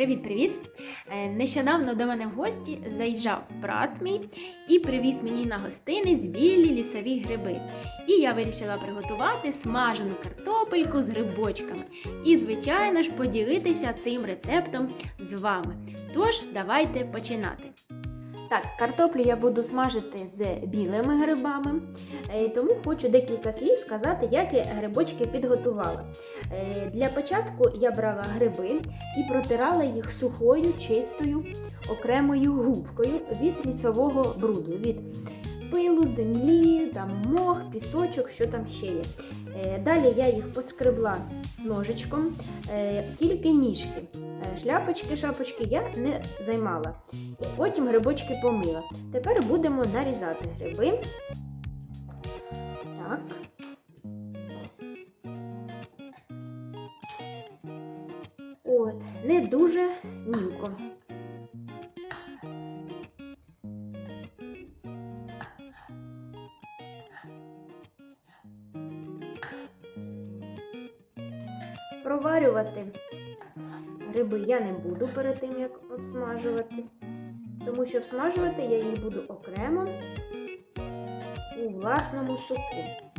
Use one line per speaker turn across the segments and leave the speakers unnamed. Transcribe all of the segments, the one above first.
Привіт-привіт! Е, Нещодавно до мене в гості заїжджав брат мій і привіз мені на гостинець білі лісові гриби. І я вирішила приготувати смажену картопельку з грибочками. І, звичайно ж, поділитися цим рецептом з вами. Тож, давайте починати. Так, картоплю я буду смажити з білими грибами, е, тому хочу декілька слів сказати, як я грибочки підготувала. Е, Для початку я брала гриби і протирала їх сухою, чистою, окремою губкою від лісового бруду, від пилу, землі, там мох, пісочок, що там ще є. Е, Далі я їх поскребла ножичком, е, тільки ніжки. Е, Шляпочки, шапочки я не займала. І потім грибочки помила. Тепер будемо нарізати гриби. Так. От, не дуже мілко. Проварювати гриби я не буду перед тим, як обсмажувати, тому що обсмажувати я її буду окремо у власному соку.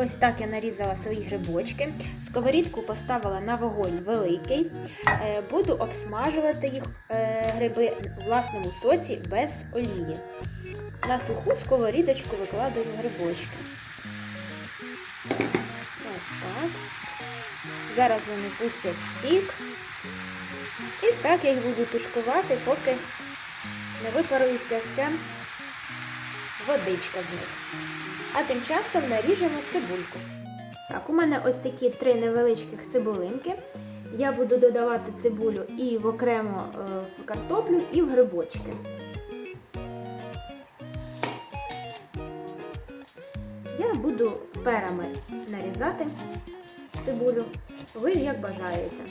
Ось так я нарізала свої грибочки. Сковорідку поставила на вогонь великий. Е, Буду обсмажувати їх е, гриби в власному соці без олії. На суху сковорідочку викладаю грибочки. Ось так. Зараз вони пустять сік. І так я їх буду тушкувати, поки не випарується вся водичка з них. А тим часом наріжемо цибульку. Так, у мене ось такі три невеличких цибулинки. Я буду додавати цибулю і в окремо е, в картоплю, і в грибочки. Я буду перами нарізати цибулю. Ви ж як бажаєте.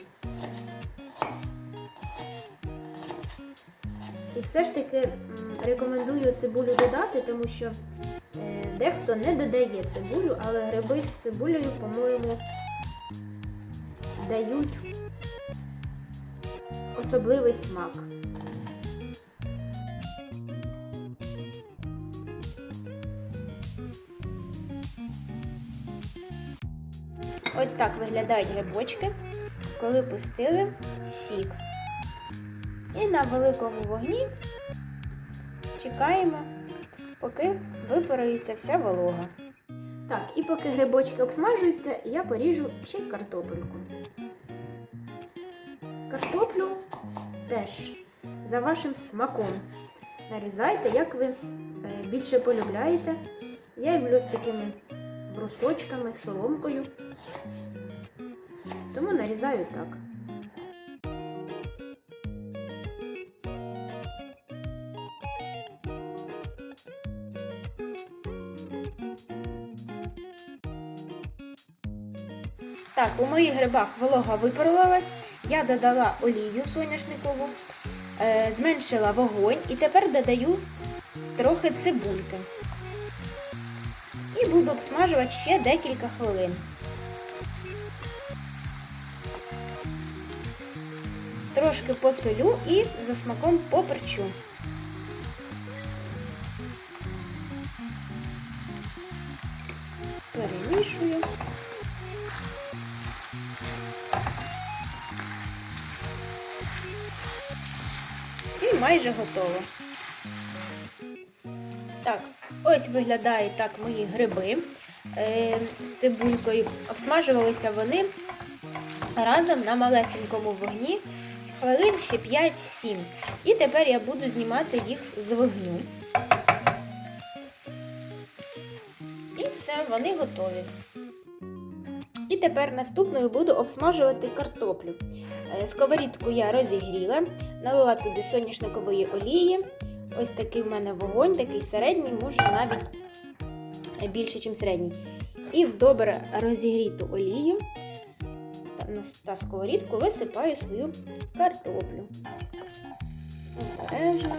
І все ж таки рекомендую цибулю додати, тому що дехто не додає цибулю, але гриби з цибулею, по-моєму, дають особливий смак. Ось так виглядають грибочки, коли пустили сік. І на великому вогні чекаємо, поки випарується вся волога. Так, і поки грибочки обсмажуються, я поріжу ще й картопельку. Картоплю теж за вашим смаком. Нарізайте, як ви е, більше полюбляєте. Я люблю з такими брусочками, соломкою. Тому нарізаю так. Так, у моїх грибах волога випарувалась, я додала олію соняшникову, е, зменшила вогонь і тепер додаю трохи цибульки. І буду обсмажувати ще декілька хвилин. Трошки посолю і за смаком поперчу. Перемішую. І майже готово. Так, ось виглядають так мої гриби е, з цибулькою. Обсмажувалися вони разом на малесенькому вогні хвилин ще 5-7. І тепер я буду знімати їх з вогню. І все, вони готові. І тепер наступною буду обсмажувати картоплю. Е, Сковорідку я розігріла, налила туди соняшникової олії. Ось такий в мене вогонь, такий середній, може навіть більше, ніж середній. І в добре розігріту олію та сковорідку висипаю свою картоплю. Обережно.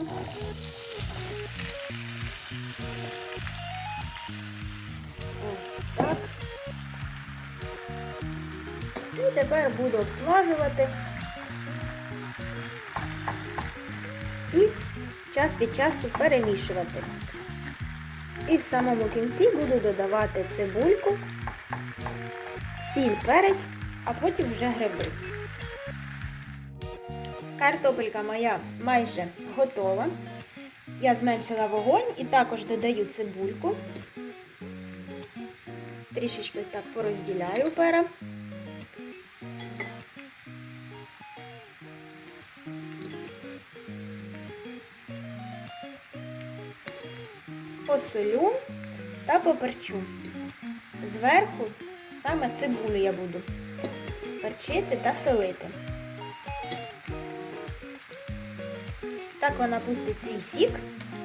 Тепер буду обсмажувати. І час від часу перемішувати. І в самому кінці буду додавати цибульку, сіль, перець, а потім вже гриби. Картопелька моя майже готова. Я зменшила вогонь і також додаю цибульку. Трішечки ось так порозділяю пера. Посолю та поперчу. Зверху саме цибулю я буду перчити та солити. Так вона пустить свій сік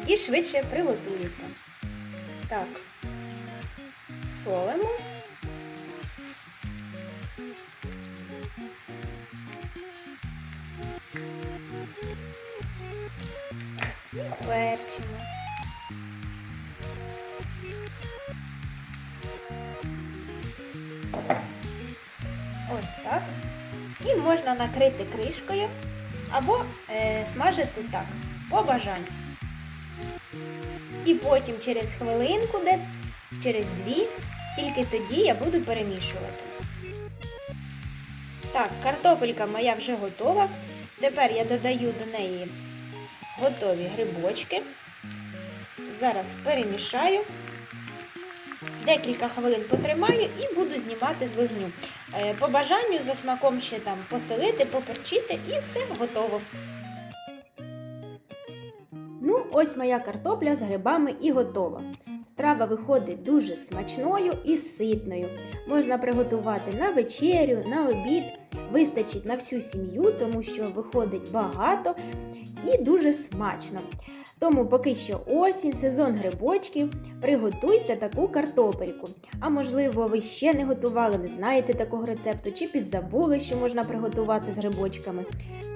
і швидше приготується. Так, солимо. Перчимо. Можна накрити кришкою або е, смажити так, по бажанню. І потім через хвилинку, де через дві, тільки тоді я буду перемішувати. Так, картопелька моя вже готова. Тепер я додаю до неї готові грибочки. Зараз перемішаю. Декілька хвилин потримаю і буду знімати з вогню. Е, По бажанню за смаком ще там посолити, поперчити і все готово. Ну, ось моя картопля з грибами і готова. Страва виходить дуже смачною і ситною. Можна приготувати на вечерю, на обід. Вистачить на всю сім'ю, тому що виходить багато і дуже смачно. Тому поки що осінь, сезон грибочків, приготуйте таку картопельку. А можливо, ви ще не готували, не знаєте такого рецепту, чи підзабули, що можна приготувати з грибочками.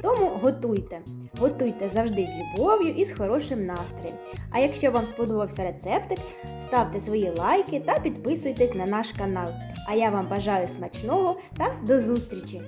Тому готуйте. Готуйте завжди з любов'ю і з хорошим настроєм. А якщо вам сподобався рецептик, ставте свої лайки та підписуйтесь на наш канал. А я вам бажаю смачного та до зустрічі!